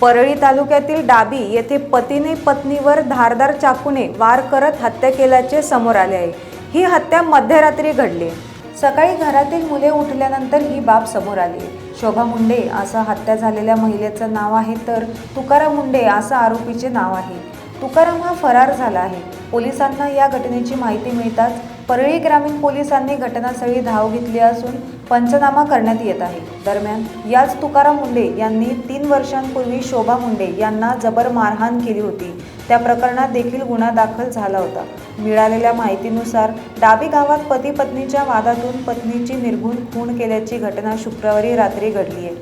परळी तालुक्यातील डाबी येथे पतीने पत्नीवर धारदार चाकूने वार करत हत्या केल्याचे समोर आले आहे. ही हत्या मध्यरात्री घडली. सकाळी घरातील मुले उठल्यानंतर ही बाब समोर आली. शोभा मुंडे असं हत्या झालेल्या महिलेचं नाव आहे तर तुकाराम मुंडे असं आरोपीचे नाव आहे. तुकाराम हा फरार झाला आहे. पोलिसांना या घटनेची माहिती मिळताच परळी ग्रामीण पोलिसांनी घटनास्थळी धाव घेतली असून पंचनामा करण्यात येत आहे. दरम्यान याच तुकाराम मुंडे यांनी तीन वर्षांपूर्वी शोभा मुंडे यांना जबर मारहाण केली होती. त्या प्रकरणात देखील गुन्हा दाखल झाला होता. मिळालेल्या माहितीनुसार डाबी गावात पती पत्नीच्या वादातून पत्नीची निर्गुण खून केल्याची घटना शुक्रवारी रात्री घडली आहे.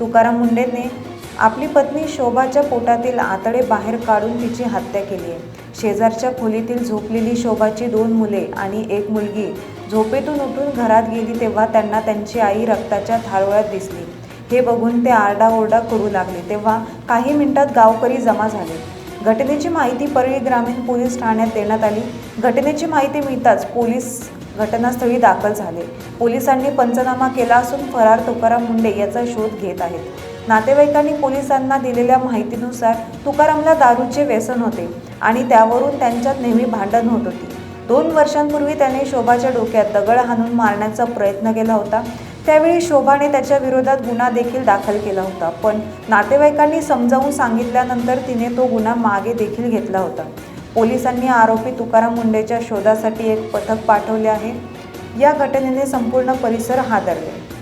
तुकाराम मुंडेने आपली पत्नी शोभाच्या पोटातील आतडे बाहेर काढून तिची हत्या केली आहे. शेजारच्या खोलीतील झोपलेली शोभाची दोन मुले आणि एक मुलगी झोपेतून उठून घरात गेली तेव्हा त्यांना त्यांची आई रक्ताच्या थारोळ्यात दिसली. हे बघून ते आरडाओरडा करू लागले. तेव्हा काही मिनिटात गावकरी जमा झाले. घटनेची माहिती परळी ग्रामीण पोलीस ठाण्यात देण्यात आली. घटनेची माहिती मिळताच पोलीस घटनास्थळी दाखल झाले. पोलिसांनी पंचनामा केला असून फरार तुकाराम मुंडे याचा शोध घेत आहेत. नातेवाईकांनी पोलिसांना दिलेल्या माहितीनुसार तुकारामला दारूचे व्यसन होते. आणि त्यावरून त्यांच्यात नेहमी भांडण होत होती. दोन वर्षांपूर्वी त्याने शोभाच्या डोक्यात दगड हाणून मारण्याचा प्रयत्न केला होता. त्यावेळी शोभाने त्याच्या विरोधात गुन्हा देखील दाखल केला होता. पण नातेवाईकांनी समजावून सांगितल्यानंतर तिने तो गुन्हा मागे देखील घेतला होता. पोलिसांनी आरोपी तुकाराम मुंडेच्या शोधासाठी एक पथक पाठवले आहे. या घटनेने संपूर्ण परिसर हादरले.